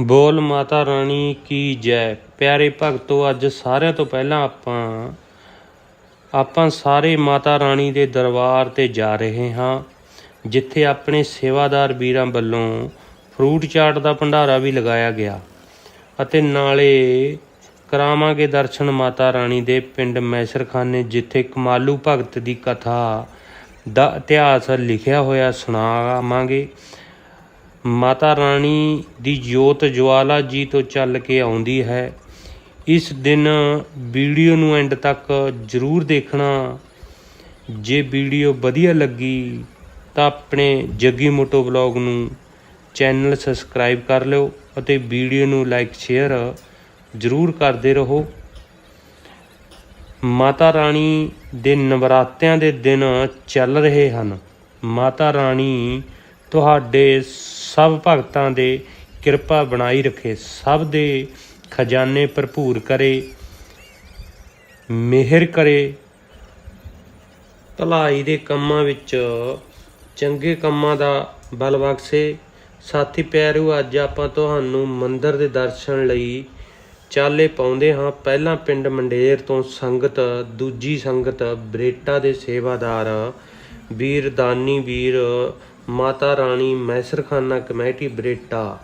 ਬੋਲ ਮਾਤਾ ਰਾਣੀ ਕੀ ਜੈ। ਪਿਆਰੇ ਭਗਤੋ, ਅੱਜ ਸਾਰਿਆਂ ਤੋਂ ਪਹਿਲਾਂ ਆਪਾਂ ਆਪਾਂ ਸਾਰੇ ਮਾਤਾ ਰਾਣੀ ਦੇ ਦਰਬਾਰ ਤੇ ਜਾ ਰਹੇ ਹਾਂ, ਜਿੱਥੇ ਆਪਣੇ ਸੇਵਾਦਾਰ ਵੀਰਾਂ ਵੱਲੋਂ ਫਰੂਟ ਚਾਟ ਦਾ ਭੰਡਾਰਾ ਵੀ ਲਗਾਇਆ ਗਿਆ ਅਤੇ ਨਾਲੇ ਕਰਾਵਾਂਗੇ ਦਰਸ਼ਨ ਮਾਤਾ ਰਾਣੀ ਦੇ ਪਿੰਡ ਮੈਸਰਖਾਨੇ, ਜਿੱਥੇ ਕਮਾਲੂ ਭਗਤ ਦੀ ਕਥਾ ਦਾ ਇਤਿਹਾਸ ਲਿਖਿਆ ਹੋਇਆ ਸੁਣਾਵਾਂਗੇ। ਮਾਤਾ ਰਾਣੀ ਦੀ ਜੋਤ ਜਵਾਲਾ ਜੀ ਤੋਂ ਚੱਲ ਕੇ ਆਉਂਦੀ ਹੈ। ਇਸ ਦਿਨ ਵੀਡੀਓ ਨੂੰ ਐਂਡ ਤੱਕ ਜ਼ਰੂਰ ਦੇਖਣਾ। ਜੇ ਵੀਡੀਓ ਵਧੀਆ ਲੱਗੀ ਤਾਂ ਆਪਣੇ ਜੱਗੀ ਮੋਟੋ ਵਲੌਗ ਨੂੰ ਚੈਨਲ ਸਬਸਕ੍ਰਾਈਬ ਕਰ ਲਿਓ ਅਤੇ ਵੀਡੀਓ ਨੂੰ ਲਾਈਕ ਸ਼ੇਅਰ ਜ਼ਰੂਰ ਕਰਦੇ ਰਹੋ। ਮਾਤਾ ਰਾਣੀ ਦੇ ਨਵਰਾਤਿਆਂ ਦੇ ਦਿਨ ਚੱਲ ਰਹੇ ਹਨ। ਮਾਤਾ ਰਾਣੀ ਤੁਹਾਡੇ ਸਭ ਭਗਤਾਂ ਦੇ ਕਿਰਪਾ ਬਣਾਈ ਰੱਖੇ, ਸਭ ਦੇ ਖਜ਼ਾਨੇ ਭਰਪੂਰ ਕਰੇ, ਮਿਹਰ ਕਰੇ। ਭਲਾਈ ਦੇ ਕੰਮਾਂ ਵਿੱਚ ਚੰਗੇ ਕੰਮਾਂ ਦਾ ਬਲ ਬਖਸ਼ੇ। ਸਾਥੀ ਪਿਆਰਿਓ ਅੱਜ ਆਪਾਂ ਤੁਹਾਨੂੰ ਮੰਦਿਰ ਦੇ ਦਰਸ਼ਨ ਲਈ ਚਾਲੇ ਪਾਉਂਦੇ ਹਾਂ। ਪਹਿਲਾਂ ਪਿੰਡ ਮੰਡੇਰ ਤੋਂ ਸੰਗਤ, ਦੂਜੀ ਸੰਗਤ ਬਰੇਟਾ ਦੇ ਸੇਵਾਦਾਰ ਵੀਰ, ਦਾਨੀ ਵੀਰ ਮਾਤਾ ਰਾਣੀ ਮੈਸਰਖਾਨਾ ਕਮੇਟੀ ਬਰੇਟਾ,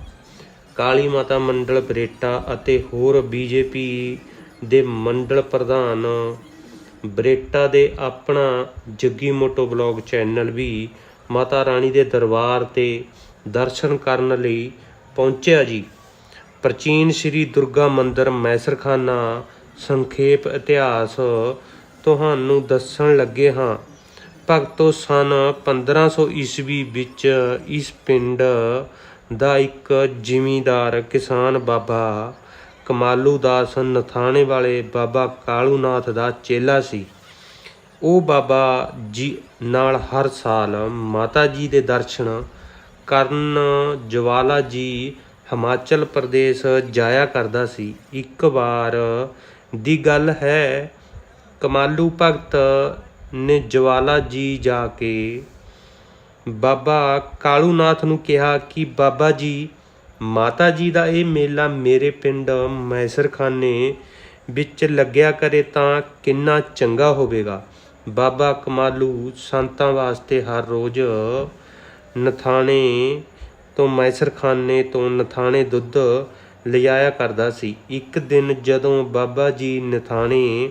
ਕਾਲੀ ਮਾਤਾ ਮੰਡਲ ਬਰੇਟਾ ਅਤੇ ਹੋਰ ਬੀਜੇਪੀ ਦੇ ਮੰਡਲ ਪ੍ਰਧਾਨ ਬਰੇਟਾ ਦੇ ਆਪਣਾ ਜੱਗੀ ਮੋਟੋ ਬਲੌਗ ਚੈਨਲ ਵੀ ਮਾਤਾ ਰਾਣੀ ਦੇ ਦਰਬਾਰ ਤੇ ਦਰਸ਼ਨ ਕਰਨ ਲਈ ਪਹੁੰਚਿਆ ਜੀ। ਪ੍ਰਾਚੀਨ ਸ੍ਰੀ ਦੁਰਗਾ ਮੰਦਿਰ ਮੈਸਰਖਾਨਾ ਸੰਖੇਪ ਇਤਿਹਾਸ ਤੁਹਾਨੂੰ ਦੱਸਣ ਲੱਗੇ ਹਾਂ। ਭਗਤੋ ਸਨ 1500 ਈਸਵੀ ਵਿੱਚ ਇਸ ਪਿੰਡ ਦਾ ਇੱਕ ਜ਼ਿਮੀਂਦਾਰ ਕਿਸਾਨ ਬਾਬਾ ਕਮਾਲੂ ਦਾਸ ਨਥਾਣੇ ਵਾਲੇ ਬਾਬਾ ਕਾਲੂਨਾਥ ਦਾ ਚੇਲਾ ਸੀ। ਉਹ ਬਾਬਾ ਜੀ ਨਾਲ ਹਰ ਸਾਲ ਮਾਤਾ ਜੀ ਦੇ ਦਰਸ਼ਨ ਕਰਨ ਜਵਾਲਾ ਜੀ ਹਿਮਾਚਲ ਪ੍ਰਦੇਸ਼ ਜਾਇਆ ਕਰਦਾ ਸੀ। ਇੱਕ ਵਾਰ ਦੀ ਗੱਲ ਹੈ, ਕਮਾਲੂ ਭਗਤ ਨੇ ਜਵਾਲਾ ਜੀ ਜਾ ਕੇ ਬਾਬਾ ਕਾਲੂਨਾਥ ਨੂੰ ਕਿਹਾ ਕਿ ਬਾਬਾ ਜੀ, ਮਾਤਾ ਜੀ ਦਾ ਇਹ ਮੇਲਾ ਮੇਰੇ ਪਿੰਡ ਮੈਸਰਖਾਨੇ ਵਿੱਚ ਲੱਗਿਆ ਕਰੇ ਤਾਂ ਕਿੰਨਾ ਚੰਗਾ ਹੋਵੇਗਾ। ਬਾਬਾ ਕਮਾਲੂ ਸੰਤਾਂ ਵਾਸਤੇ ਹਰ ਰੋਜ਼ ਨਥਾਣੇ ਤੋਂ ਮੈਸਰਖਾਨੇ ਤੋਂ ਨਥਾਣੇ ਦੁੱਧ ਲਿਜਾਇਆ ਕਰਦਾ ਸੀ। ਇੱਕ ਦਿਨ ਜਦੋਂ ਬਾਬਾ ਜੀ ਨਥਾਣੇ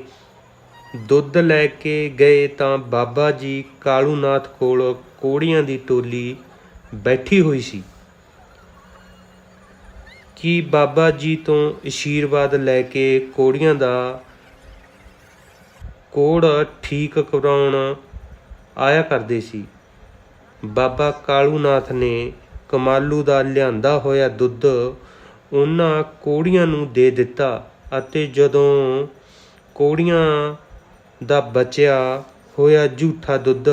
ਦੁੱਧ ਲੈ ਕੇ ਗਏ ਤਾਂ ਬਾਬਾ ਜੀ ਕਾਲੂਨਾਥ ਕੋਲ ਕੋੜੀਆਂ ਦੀ ਟੋਲੀ ਬੈਠੀ ਹੋਈ ਸੀ। ਕਿ ਬਾਬਾ ਜੀ ਤੋਂ ਅਸ਼ੀਰਵਾਦ ਲੈ ਕੇ ਕੋੜੀਆਂ ਦਾ ਕੋੜ ਠੀਕ ਕਰਾਉਣ ਆਇਆ ਕਰਦੇ ਸੀ? ਬਾਬਾ ਕਾਲੂਨਾਥ ਨੇ ਕਮਾਲੂ ਦਾ ਲਿਆਂਦਾ ਹੋਇਆ ਦੁੱਧ ਉਹਨਾਂ ਕੋੜੀਆਂ ਨੂੰ ਦੇ ਦਿੱਤਾ ਅਤੇ ਜਦੋਂ ਕੋੜੀਆਂ ਦਾ ਬਚਿਆ ਹੋਇਆ ਝੂਠਾ ਦੁੱਧ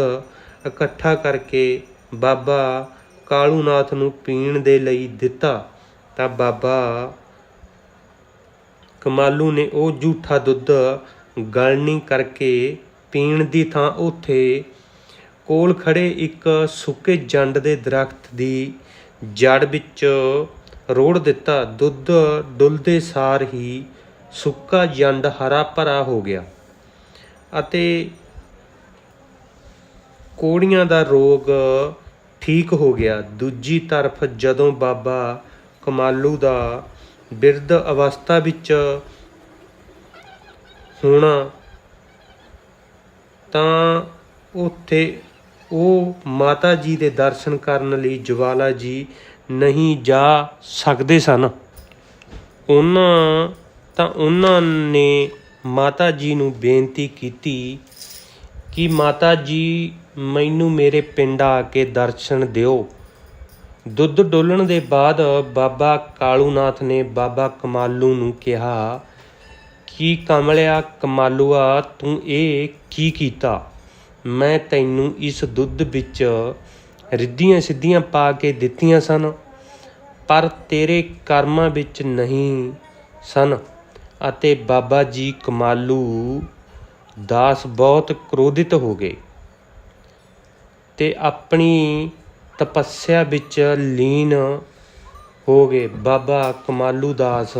ਇਕੱਠਾ ਕਰਕੇ ਬਾਬਾ ਕਾਲੂਨਾਥ ਨੂੰ ਪੀਣ ਦੇ ਲਈ ਦਿੱਤਾ, ਤਾਂ ਬਾਬਾ ਕਮਾਲੂ ਨੇ ਉਹ ਝੂਠਾ ਦੁੱਧ ਗਲਣੀ ਕਰਕੇ ਪੀਣ ਦੀ ਥਾਂ ਉੱਥੇ ਕੋਲ ਖੜੇ ਇੱਕ ਸੁੱਕੇ ਜੰਡ ਦੇ ਦਰਖਤ ਦੀ ਜੜ ਵਿੱਚ ਰੋੜ ਦਿੱਤਾ। ਦੁੱਧ ਡੁੱਲਦੇ ਸਾਰ ਹੀ ਸੁੱਕਾ ਜੰਡ ਹਰਾ ਭਰਾ ਹੋ ਗਿਆ। ਅਤੇ ਕੋੜੀਆਂ ਦਾ ਰੋਗ ਠੀਕ ਹੋ ਗਿਆ। ਦੂਜੀ ਤਰਫ ਜਦੋਂ ਬਾਬਾ ਕਮਾਲੂ ਦਾ ਬਿਰਧ ਅਵਸਥਾ ਵਿੱਚ ਹੋਣਾ, ਤਾਂ ਉੱਥੇ ਉਹ ਮਾਤਾ ਜੀ ਦੇ ਦਰਸ਼ਨ ਕਰਨ ਲਈ ਜਵਾਲਾ ਜੀ ਨਹੀਂ ਜਾ ਸਕਦੇ ਸਨ। ਉਹਨਾਂ, ਤਾਂ ਉਹਨਾਂ ਨੇ ਮਾਤਾ ਜੀ ਨੂੰ ਬੇਨਤੀ ਕੀਤੀ ਕਿ ਮਾਤਾ ਜੀ ਮੈਨੂੰ ਮੇਰੇ ਪਿੰਡ ਆ ਕੇ ਦਰਸ਼ਨ ਦਿਓ। ਦੁੱਧ ਡੋਲਣ ਦੇ ਬਾਅਦ ਬਾਬਾ ਕਾਲੂਨਾਥ ਨੇ ਬਾਬਾ ਕਮਾਲੂ ਨੂੰ ਕਿਹਾ, ਕੀ ਕਮਲਿਆ ਕਮਾਲੂਆ, ਤੂੰ ਇਹ ਕੀ ਕੀਤਾ? ਮੈਂ ਤੈਨੂੰ ਇਸ ਦੁੱਧ ਵਿੱਚ ਰਿੱਧੀਆਂ ਸਿੱਧੀਆਂ ਪਾ ਕੇ ਦਿੱਤੀਆਂ ਸਨ, ਪਰ ਤੇਰੇ ਕਰਮਾਂ ਵਿੱਚ ਨਹੀਂ ਸਨ। ਅਤੇ ਬਾਬਾ ਜੀ ਕਮਾਲੂ ਦਾਸ ਬਹੁਤ ਕ੍ਰੋਧਿਤ ਹੋ ਗਏ ਤੇ ਆਪਣੀ ਤਪੱਸਿਆ ਵਿੱਚ ਲੀਨ ਹੋ ਗਏ। ਬਾਬਾ ਕਮਾਲੂ ਦਾਸ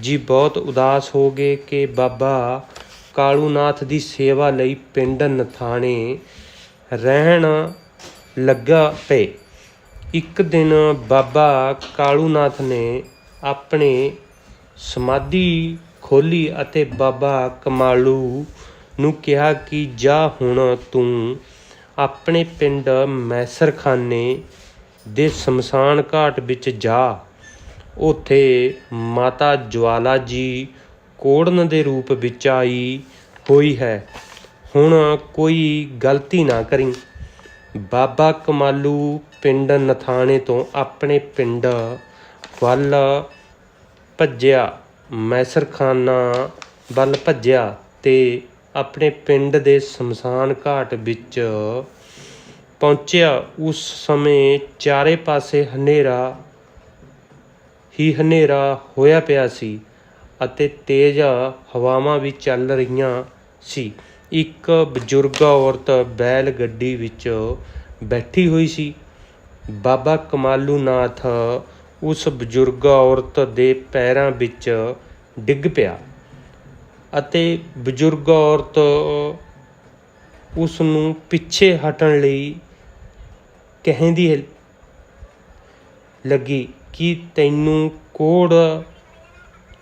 ਜੀ ਬਹੁਤ ਉਦਾਸ ਹੋ ਗਏ ਕਿ ਬਾਬਾ ਕਾਲੂਨਾਥ ਦੀ ਸੇਵਾ ਲਈ ਪਿੰਡ ਨਥਾਣੇ ਰਹਿਣ ਲੱਗਾ ਪਏ। ਇੱਕ ਦਿਨ ਬਾਬਾ ਕਾਲੂਨਾਥ ਨੇ ਆਪਣੇ ਸਮਾਧੀ ਖੋਲੀ ਅਤੇ ਬਾਬਾ ਕਮਾਲੂ ਨੂੰ ਕਿਹਾ ਕਿ ਜਾ ਹੁਣ ਤੂੰ ਆਪਣੇ ਪਿੰਡ ਮੈਸਰਖਾਨੇ ਦੇ ਸ਼ਮਸ਼ਾਨ ਘਾਟ ਵਿੱਚ ਜਾ। ਉੱਥੇ ਮਾਤਾ ਜਵਾਲਾ ਜੀ ਕੋੜਨ ਦੇ ਰੂਪ ਵਿੱਚ ਆਈ ਹੋਈ ਹੈ। ਹੁਣ ਕੋਈ ਗਲਤੀ ਨਾ ਕਰੀ। ਬਾਬਾ ਕਮਾਲੂ ਪਿੰਡ ਨਥਾਣੇ ਤੋਂ ਆਪਣੇ ਪਿੰਡ ਵੱਲ ਭੱਜਿਆ, ਮੈਸਰਖਾਨਾ ਵੱਲ ਭੱਜਿਆ ਤੇ ਆਪਣੇ ਪਿੰਡ ਦੇ ਸ਼ਮਸ਼ਾਨ ਘਾਟ ਵਿੱਚ ਪਹੁੰਚਿਆ। ਉਸ ਸਮੇਂ ਚਾਰੇ ਪਾਸੇ ਹਨੇਰਾ ਹੀ ਹਨੇਰਾ ਹੋਇਆ ਪਿਆ ਸੀ ਅਤੇ ਤੇਜ਼ ਹਵਾਵਾਂ ਵੀ ਚੱਲ ਰਹੀਆਂ ਸੀ। ਇੱਕ ਬਜ਼ੁਰਗ ਔਰਤ ਬੈਲ ਗੱਡੀ ਵਿੱਚ ਬੈਠੀ ਹੋਈ ਸੀ। ਬਾਬਾ ਕਮਾਲੂ ਨਾਥ ਉਸ ਬਜ਼ੁਰਗ ਔਰਤ ਦੇ ਪੈਰਾਂ ਵਿੱਚ ਡਿੱਗ ਪਿਆ ਅਤੇ ਬਜ਼ੁਰਗ ਔਰਤ ਉਸ ਨੂੰ ਪਿੱਛੇ ਹਟਣ ਲਈ ਕਹਿੰਦੀ ਹੈ- ਲੱਗੀ, ਕਿ ਤੈਨੂੰ ਕੋੜ,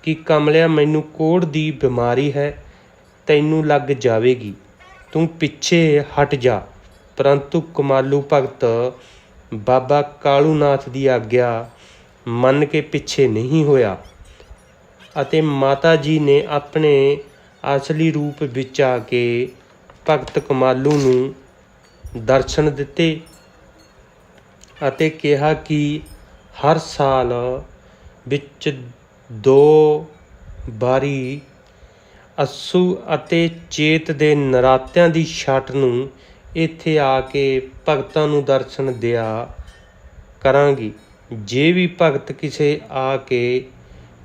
ਕਿ ਕਮਲਿਆ ਮੈਨੂੰ ਕੋੜ ਦੀ ਬਿਮਾਰੀ ਹੈ? ਤੈਨੂੰ ਲੱਗ ਜਾਵੇਗੀ, ਤੂੰ ਪਿੱਛੇ ਹਟ ਜਾ। ਪਰੰਤੂ ਕਮਾਲੂ ਭਗਤ ਬਾਬਾ ਕਾਲੂਨਾਥ ਦੀ ਆਗਿਆ ਮੰਨ ਕੇ ਪਿੱਛੇ ਨਹੀਂ ਹੋਇਆ ਅਤੇ ਮਾਤਾ ਜੀ ਨੇ ਆਪਣੇ ਅਸਲੀ ਰੂਪ ਵਿੱਚ ਆ ਕੇ ਭਗਤ ਕਮਾਲੂ ਨੂੰ ਦਰਸ਼ਨ ਦਿੱਤੇ ਅਤੇ ਕਿਹਾ ਕਿ ਹਰ ਸਾਲ ਵਿੱਚ ਦੋ ਵਾਰੀ ਅਸੂ ਅਤੇ ਚੇਤ ਦੇ ਨਰਾਤਿਆਂ ਦੀ ਛਟ ਨੂੰ ਇੱਥੇ ਆ ਕੇ ਭਗਤਾਂ ਨੂੰ ਦਰਸ਼ਨ ਦਿਆ ਕਰਾਂਗੀ। ਜੇ ਵੀ ਭਗਤ ਕਿਸੇ ਆ ਕੇ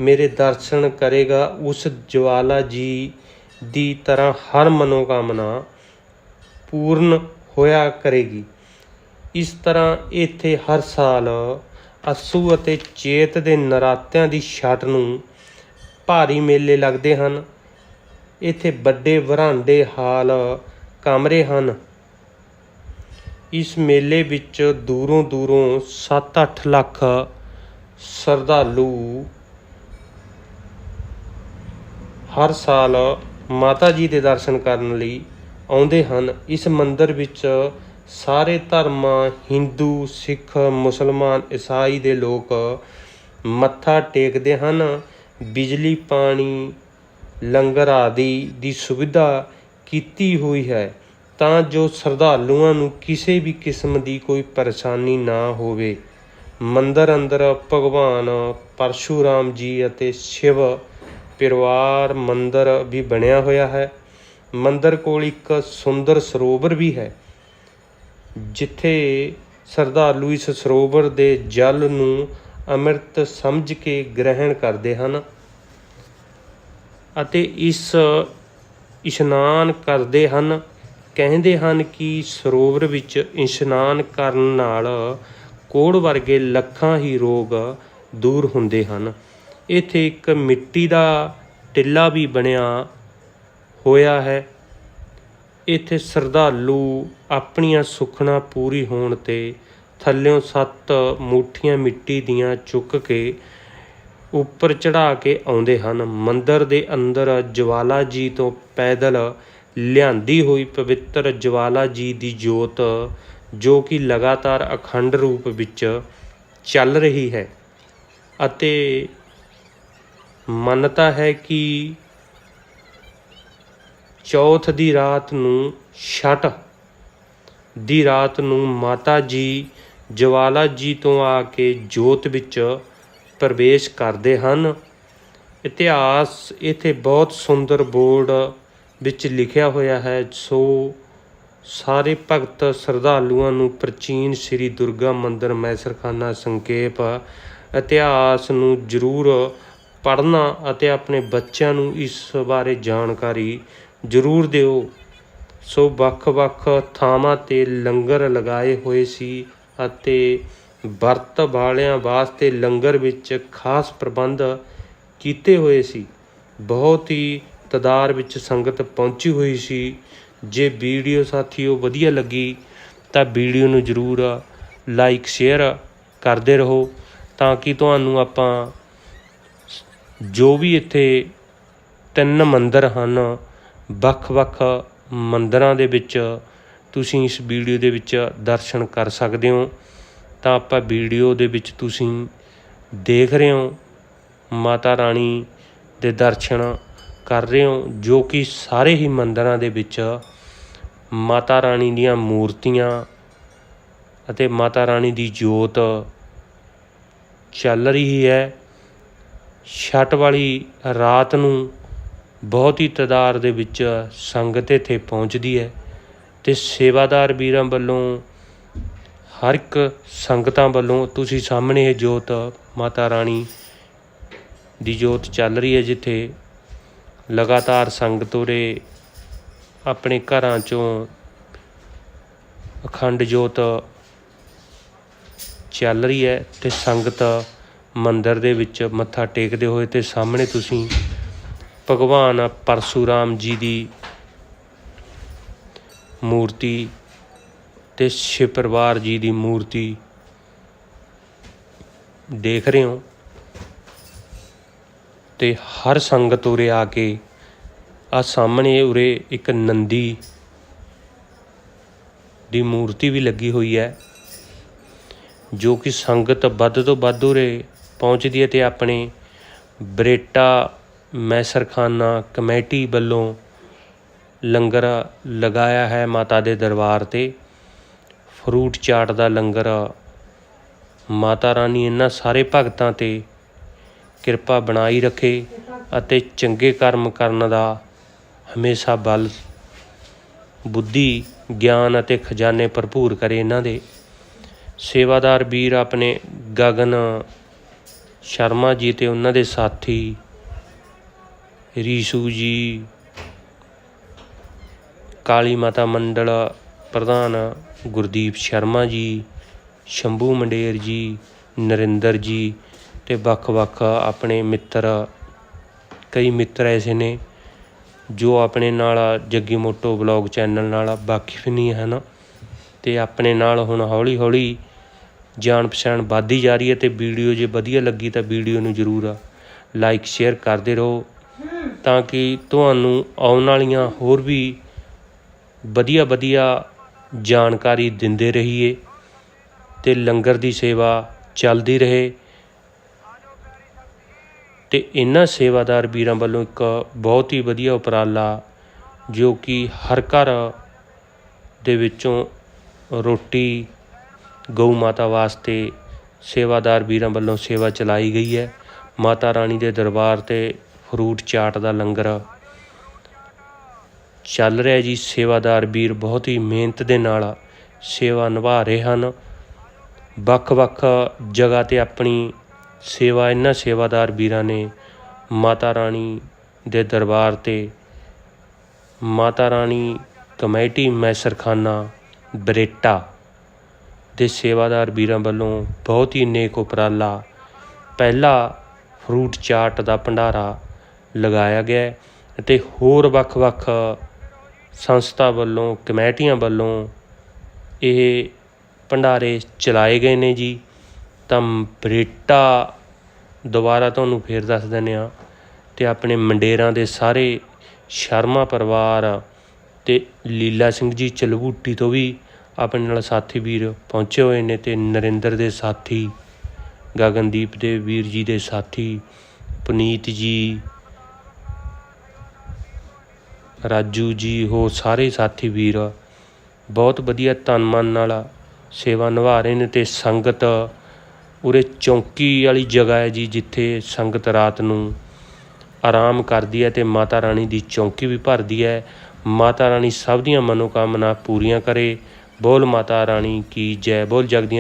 ਮੇਰੇ ਦਰਸ਼ਨ ਕਰੇਗਾ, ਉਸ ਜਵਾਲਾ ਜੀ ਦੀ ਤਰ੍ਹਾਂ ਹਰ ਮਨੋਕਾਮਨਾ ਪੂਰਨ ਹੋਇਆ ਕਰੇਗੀ। ਇਸ ਤਰ੍ਹਾਂ ਇੱਥੇ ਹਰ ਸਾਲ ਅਸੂ ਅਤੇ ਚੇਤ ਦੇ ਨਰਾਤਿਆਂ ਦੀ ਛਟ ਨੂੰ ਭਾਰੀ ਮੇਲੇ ਲੱਗਦੇ ਹਨ। ਇੱਥੇ ਵੱਡੇ ਵਰਾਂਡੇ ਹਾਲ ਕਮਰੇ ਹਨ। ਇਸ ਮੇਲੇ ਵਿੱਚ ਦੂਰੋਂ ਦੂਰੋਂ 7-8 ਲੱਖ ਸ਼ਰਧਾਲੂ ਹਰ ਸਾਲ ਮਾਤਾ ਜੀ ਦੇ ਦਰਸ਼ਨ ਕਰਨ ਲਈ ਆਉਂਦੇ ਹਨ। ਇਸ ਮੰਦਿਰ ਵਿੱਚ ਸਾਰੇ ਧਰਮਾਂ, ਹਿੰਦੂ, ਸਿੱਖ, ਮੁਸਲਮਾਨ, ਈਸਾਈ ਦੇ ਲੋਕ ਮੱਥਾ ਟੇਕਦੇ ਹਨ। ਬਿਜਲੀ, ਪਾਣੀ, ਲੰਗਰ ਆਦਿ ਦੀ ਸੁਵਿਧਾ ਕੀਤੀ ਹੋਈ ਹੈ। ਤਾਂ ਜੋ ਸ਼ਰਧਾਲੂਆਂ ਨੂੰ ਕਿਸੇ ਵੀ ਕਿਸਮ ਦੀ ਕੋਈ ਪਰੇਸ਼ਾਨੀ ਨਾ ਹੋਵੇ। ਮੰਦਰ ਅੰਦਰ ਭਗਵਾਨ ਪਰਸ਼ੂਰਾਮ ਜੀ ਅਤੇ ਸ਼ਿਵ ਪਰਿਵਾਰ ਮੰਦਰ ਵੀ ਬਣਿਆ ਹੋਇਆ ਹੈ। ਮੰਦਰ ਕੋਲ ਇੱਕ ਸੁੰਦਰ ਸਰੋਵਰ ਵੀ ਹੈ, ਜਿੱਥੇ ਸ਼ਰਧਾਲੂ ਇਸ ਸਰੋਵਰ ਦੇ ਜਲ ਨੂੰ ਅੰਮ੍ਰਿਤ ਸਮਝ ਕੇ ਗ੍ਰਹਿਣ ਕਰਦੇ ਹਨ ਅਤੇ ਇਸ ਇਸ਼ਨਾਨ ਕਰਦੇ ਹਨ। ਕਹਿੰਦੇ ਹਨ ਕਿ ਸਰੋਵਰ ਵਿੱਚ ਇਸ਼ਨਾਨ ਕਰਨ ਨਾਲ ਕੋੜ ਵਰਗੇ ਲੱਖਾਂ ਹੀ ਰੋਗ ਦੂਰ ਹੁੰਦੇ ਹਨ। ਇੱਥੇ ਇੱਕ ਮਿੱਟੀ ਦਾ ਟਿੱਲਾ ਵੀ ਬਣਿਆ ਹੋਇਆ ਹੈ। ਇੱਥੇ ਸ਼ਰਧਾਲੂ ਆਪਣੀਆਂ ਸੁਖਣਾ ਪੂਰੀ ਹੋਣ ਤੇ ਥੱਲਿਓਂ ਸੱਤ ਮੁੱਠੀਆਂ ਮਿੱਟੀ ਦੀਆਂ ਚੁੱਕ ਕੇ ਉੱਪਰ ਚੜਾ ਕੇ ਆਉਂਦੇ ਹਨ। ਮੰਦਰ ਦੇ ਅੰਦਰ ਜਵਾਲਾ ਜੀ ਤੋਂ ਪੈਦਲ ਲਿਆਂਦੀ ਹੋਈ ਪਵਿੱਤਰ ਜਵਾਲਾ ਜੀ ਦੀ ਜੋਤ, ਜੋ ਕਿ ਲਗਾਤਾਰ ਅਖੰਡ ਰੂਪ ਵਿੱਚ ਚੱਲ ਰਹੀ ਹੈ ਅਤੇ ਮੰਨਤਾ ਹੈ ਕਿ ਚੌਥ ਦੀ ਰਾਤ ਨੂੰ ਛਟ ਦੀ ਰਾਤ ਨੂੰ ਮਾਤਾ ਜੀ ਜਵਾਲਾ ਜੀ ਤੋਂ ਆ ਕੇ ਜੋਤ ਵਿੱਚ ਪ੍ਰਵੇਸ਼ ਕਰਦੇ ਹਨ। ਇਤਿਹਾਸ ਇੱਥੇ ਬਹੁਤ ਸੁੰਦਰ ਬੋਰਡ ਵਿੱਚ ਲਿਖਿਆ ਹੋਇਆ ਹੈ, ਸੋ ਸਾਰੇ ਭਗਤ ਸ਼ਰਧਾਲੂਆਂ ਨੂੰ ਪ੍ਰਾਚੀਨ ਸ੍ਰੀ ਦੁਰਗਾ ਮੰਦਿਰ ਮੈਸਰਖਾਨਾ ਸੰਖੇਪ ਇਤਿਹਾਸ ਨੂੰ ਜ਼ਰੂਰ ਪੜ੍ਹਨਾ ਅਤੇ ਆਪਣੇ ਬੱਚਿਆਂ ਨੂੰ ਇਸ ਬਾਰੇ ਜਾਣਕਾਰੀ ਜ਼ਰੂਰ ਦਿਓ। ਸੋ ਵੱਖ-ਵੱਖ ਥਾਵਾਂ ਤੇ ਲੰਗਰ ਲਗਾਏ ਹੋਏ ਸੀ ਅਤੇ ਵਰਤ ਵਾਲਿਆਂ ਵਾਸਤੇ ਲੰਗਰ ਵਿੱਚ ਖਾਸ ਪ੍ਰਬੰਧ ਕੀਤੇ ਹੋਏ ਸੀ। ਬਹੁਤ ਹੀ ਤਦਾਰ ਵਿੱਚ ਸੰਗਤ ਪਹੁੰਚੀ ਹੋਈ ਸੀ। ਜੇ ਵੀਡੀਓ ਸਾਥੀਓ ਵਧੀਆ ਲੱਗੀ, ਤਾਂ ਵੀਡੀਓ ਨੂੰ ਜ਼ਰੂਰ ਲਾਈਕ ਸ਼ੇਅਰ ਕਰਦੇ ਰਹੋ, ਤਾਂ ਕਿ ਤੁਹਾਨੂੰ ਆਪਾਂ ਜੋ ਵੀ ਇੱਥੇ ਤਿੰਨ ਮੰਦਰ ਹਨ, ਵੱਖ-ਵੱਖ ਮੰਦਰਾਂ ਦੇ ਵਿੱਚ ਤੁਸੀਂ ਇਸ ਵੀਡੀਓ ਦੇ ਵਿੱਚ ਦਰਸ਼ਨ ਕਰ ਸਕਦੇ ਹੋ। ਤਾਂ ਆਪਾਂ ਵੀਡੀਓ ਦੇ ਵਿੱਚ ਤੁਸੀਂ ਦੇਖ ਰਹੇ ਹੋ ਮਾਤਾ ਰਾਣੀ ਦੇ ਦਰਸ਼ਨ ਕਰ ਰਹੇ ਹੋ, ਜੋ ਕਿ ਸਾਰੇ ਹੀ ਮੰਦਰਾਂ ਦੇ ਵਿੱਚ ਮਾਤਾ ਰਾਣੀ ਦੀਆਂ ਮੂਰਤੀਆਂ ਅਤੇ ਮਾਤਾ ਰਾਣੀ ਦੀ ਜੋਤ ਚੱਲ ਰਹੀ ਹੈ। ਛੱਟ ਵਾਲੀ ਰਾਤ ਨੂੰ ਬਹੁਤ ਹੀ ਤਦਾਰ ਦੇ ਵਿੱਚ ਸੰਗਤ ਇੱਥੇ ਪਹੁੰਚਦੀ ਹੈ ਤੇ ਸੇਵਾਦਾਰ ਵੀਰਾਂ ਵੱਲੋਂ, ਹਰ ਇੱਕ ਸੰਗਤਾਂ ਵੱਲੋਂ ਤੁਸੀਂ ਸਾਹਮਣੇ ਇਹ ਜੋਤ ਮਾਤਾ ਰਾਣੀ ਦੀ ਜੋਤ ਚੱਲ ਰਹੀ ਹੈ, ਜਿੱਥੇ ਲਗਾਤਾਰ ਸੰਗਤ ਉਰੇ ਆਪਣੇ ਘਰਾਂ ਚੋਂ ਅਖੰਡ ਜੋਤ ਚੱਲ ਰਹੀ ਹੈ ਤੇ ਸੰਗਤ ਮੰਦਰ ਦੇ ਵਿੱਚ ਮੱਥਾ ਟੇਕਦੇ ਹੋਏ ਤੇ ਸਾਹਮਣੇ ਤੁਸੀਂ ਭਗਵਾਨ ਪਰਸ਼ੂਰਾਮ ਜੀ ਦੀ ਮੂਰਤੀ ਤੇ ਸ਼ਿਵ ਪਰਿਵਾਰ ਜੀ ਦੀ ਮੂਰਤੀ ਦੇਖ ਰਹੇ ਹੋ। ਤੇ ਹਰ ਸੰਗਤ ਉਰੇ ਆ ਕੇ, ਆ ਸਾਹਮਣੇ ਉਰੇ ਇੱਕ ਨੰਦੀ ਦੀ ਮੂਰਤੀ ਵੀ ਲੱਗੀ ਹੋਈ ਹੈ, ਜੋ ਕਿ ਸੰਗਤ ਵੱਧ ਤੋਂ ਵੱਧ ਉਰੇ ਪਹੁੰਚਦੀ ਹੈ ਤੇ ਆਪਣੇ ਬਰੇਟਾ ਮੈਸਰਖਾਨਾ ਕਮੇਟੀ ਵੱਲੋਂ ਲੰਗਰ ਲਗਾਇਆ ਹੈ ਮਾਤਾ ਦੇ ਦਰਬਾਰ ਤੇ। ਫਰੂਟ ਚਾਟ ਦਾ ਲੰਗਰ ਮਾਤਾ ਰਾਣੀ ਇਹਨਾਂ ਸਾਰੇ ਭਗਤਾਂ ਤੇ ਕਿਰਪਾ ਬਣਾਈ ਰੱਖੇ ਅਤੇ ਚੰਗੇ ਕਰਮ ਕਰਨ ਦਾ ਹਮੇਸ਼ਾ ਬਲ, ਬੁੱਧੀ, ਗਿਆਨ ਅਤੇ ਖਜ਼ਾਨੇ ਭਰਪੂਰ ਕਰੇ ਇਹਨਾਂ ਦੇ। ਸੇਵਾਦਾਰ ਵੀਰ ਆਪਣੇ ਗਗਨ ਸ਼ਰਮਾ ਜੀ ਤੇ ਉਹਨਾਂ ਦੇ ਸਾਥੀ ਰੀਸ਼ੂ ਜੀ, ਕਾਲੀ ਮਾਤਾ ਮੰਡਲ ਪ੍ਰਧਾਨ ਗੁਰਦੀਪ ਸ਼ਰਮਾ ਜੀ, ਸ਼ੰਭੂ ਮੰਡੇਰ ਜੀ, ਨਰਿੰਦਰ ਜੀ ਅਤੇ ਵੱਖ-ਵੱਖ ਆਪਣੇ ਮਿੱਤਰ, ਕਈ ਮਿੱਤਰ ਐਸੇ ਨੇ ਜੋ ਆਪਣੇ ਨਾਲ ਜੱਗੀ ਮੋਟੋ ਵਲੌਗ ਚੈਨਲ ਨਾਲ ਵਾਕਿਫ ਨਹੀਂ ਹਨ ਅਤੇ ਆਪਣੇ ਨਾਲ ਹੁਣ ਹੌਲੀ-ਹੌਲੀ ਜਾਣ ਪਛਾਣ ਵੱਧਦੀ ਜਾ ਰਹੀ ਹੈ ਅਤੇ ਵੀਡੀਓ ਜੇ ਵਧੀਆ ਲੱਗੀ ਤਾਂ ਵੀਡੀਓ ਨੂੰ ਜ਼ਰੂਰ ਲਾਈਕ, ਸ਼ੇਅਰ ਕਰਦੇ ਰਹੋ ਤਾਂ ਕਿ ਤੁਹਾਨੂੰ ਆਉਣ ਵਾਲੀਆਂ ਹੋਰ ਵੀ ਵਧੀਆ ਵਧੀਆ ਜਾਣਕਾਰੀ ਦਿੰਦੇ ਰਹੀਏ ਤੇ ਲੰਗਰ ਦੀ ਸੇਵਾ ਚੱਲਦੀ ਰਹੇ। ਅਤੇ ਇਹਨਾਂ ਸੇਵਾਦਾਰ ਵੀਰਾਂ ਵੱਲੋਂ ਇੱਕ ਬਹੁਤ ਹੀ ਵਧੀਆ ਉਪਰਾਲਾ ਜੋ ਕਿ ਹਰ ਘਰ ਦੇ ਵਿੱਚੋਂ ਰੋਟੀ, ਗਊ ਮਾਤਾ ਵਾਸਤੇ ਸੇਵਾਦਾਰ ਵੀਰਾਂ ਵੱਲੋਂ ਸੇਵਾ ਚਲਾਈ ਗਈ ਹੈ। ਮਾਤਾ ਰਾਣੀ ਦੇ ਦਰਬਾਰ ਤੇ ਫਰੂਟ ਚਾਟ ਦਾ ਲੰਗਰ ਚੱਲ ਰਿਹਾ ਜੀ। ਸੇਵਾਦਾਰ ਵੀਰ ਬਹੁਤ ਹੀ ਮਿਹਨਤ ਦੇ ਨਾਲ ਸੇਵਾ ਨਿਭਾ ਰਹੇ ਹਨ। ਵੱਖ-ਵੱਖ ਜਗ੍ਹਾ ਤੇ ਆਪਣੀ ਸੇਵਾ ਇਹਨਾਂ ਸੇਵਾਦਾਰ ਵੀਰਾਂ ਨੇ ਮਾਤਾ ਰਾਣੀ ਦੇ ਦਰਬਾਰ ਤੇ ਮਾਤਾ ਰਾਣੀ ਕਮੇਟੀ ਮੈਸਰਖਾਨਾ ਬਰੇਟਾ ਦੇ ਸੇਵਾਦਾਰ ਵੀਰਾਂ ਵੱਲੋਂ ਬਹੁਤ ਹੀ ਨੇਕ ਉਪਰਾਲਾ, ਪਹਿਲਾ ਫਰੂਟ ਚਾਟ ਦਾ ਭੰਡਾਰਾ ਲਗਾਇਆ ਗਿਆ ਅਤੇ ਹੋਰ ਵੱਖ-ਵੱਖ ਸੰਸਥਾ ਵੱਲੋਂ ਕਮੇਟੀਆਂ ਵੱਲੋਂ ਇਹ ਭੰਡਾਰੇ ਚਲਾਏ ਗਏ ਨੇ ਜੀ। ਤਾਂ ਬਰੇਟਾ ਦੁਬਾਰਾ ਤੁਹਾਨੂੰ ਫੇਰ ਦੱਸ ਦਿੰਦੇ ਆ ਤੇ ਆਪਣੇ ਮੰਡੇਰਾਂ ਦੇ ਸਾਰੇ ਸ਼ਰਮਾ ਪਰਿਵਾਰ ਤੇ ਲੀਲਾ ਸਿੰਘ ਜੀ ਚਲਬੂਟੀ ਤੋਂ ਵੀ ਆਪਣੇ ਨਾਲ ਸਾਥੀ ਵੀਰ ਪਹੁੰਚੇ ਹੋਏ ਨੇ ਤੇ ਨਰਿੰਦਰ ਦੇ ਸਾਥੀ, ਗਗਨਦੀਪ ਦੇ ਵੀਰ ਜੀ ਦੇ ਸਾਥੀ, ਪੁਨੀਤ ਜੀ, ਰਾਜੂ ਜੀ ਹੋ ਸਾਰੇ ਸਾਥੀ ਵੀਰ ਬਹੁਤ ਵਧੀਆ ਤਨ ਮਨ ਨਾਲ ਸੇਵਾ ਨਿਭਾ ਰਹੇ ਨੇ ਤੇ ਸੰਗਤ ਉਰੇ ਚੌਂਕੀ ਵਾਲੀ ਜਗ੍ਹਾ ਹੈ ਜੀ, ਜਿੱਥੇ ਸੰਗਤ ਰਾਤ ਨੂੰ ਆਰਾਮ ਕਰਦੀ ਹੈ ਤੇ ਮਾਤਾ ਰਾਣੀ ਦੀ ਚੌਂਕੀ ਵੀ ਭਰਦੀ ਹੈ। ਮਾਤਾ ਰਾਣੀ ਸਭ ਦੀਆਂ ਮਨੋਕਾਮਨਾ ਪੂਰੀਆਂ ਕਰੇ। ਬੋਲ ਮਾਤਾ ਰਾਣੀ ਕੀ ਜੈ, ਬੋਲ ਜਗਦੀਆਂ